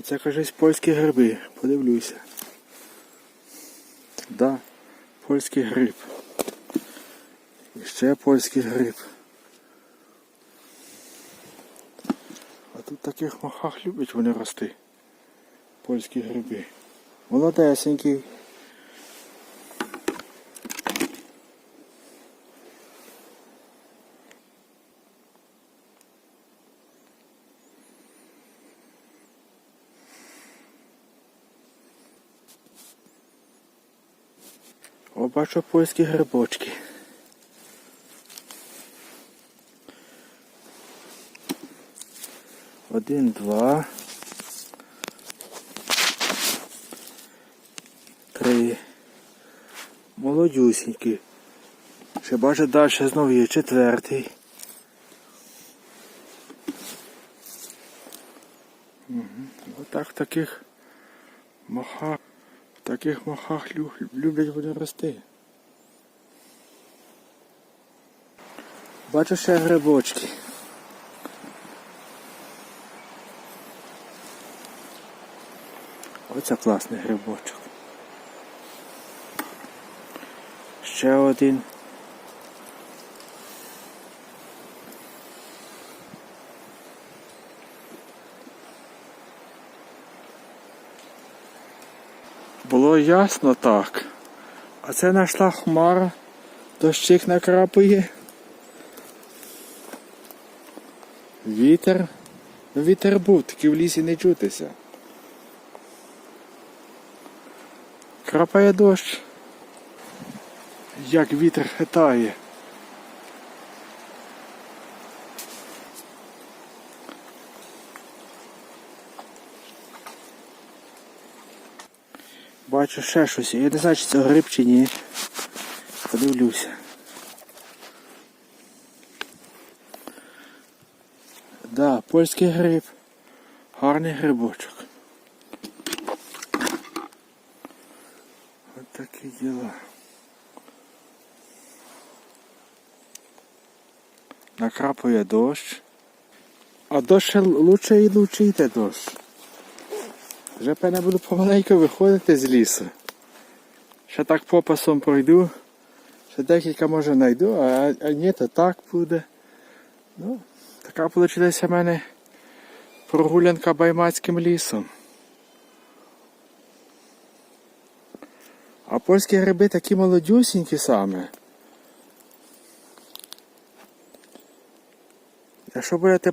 Оце кажись польські гриби. Подивлюся. Да, польський гриб. І ще польський гриб. А тут в таких махах люблять вони рости. Польські гриби. Молодесенький. О, бачу польські грибочки. Один, два. Три. Молодюсінькі. Ще бачу далі знову є четвертий. Мгм. Отак таких махах, в таких махах люблять вони рости. Бачу ще грибочки. Оце класний грибочок. Ще один. Було ясно так. А це знайшла хмара, дощик накрапує. Вітер. Ну, Вітер був, тільки в лісі не чутися. Крапає дощ. Як вітер хитає. Бачу ще щось. Я не знаю, чи це гриб чи ні. Подивлюся. Да, польський гриб. Гарний грибочок. От такі діла. Накрапує дощ. А дощ ще лучше і лучше йде дощ. Вже певне буду помаленьку виходити з лісу. Ще так попасом пройду. Ще декілька може знайду, а, а ні, то так буде. Ну, така вийшла в мене прогулянка баймацьким лісом. А польські гриби такі молодюсінькі саме. Якщо будете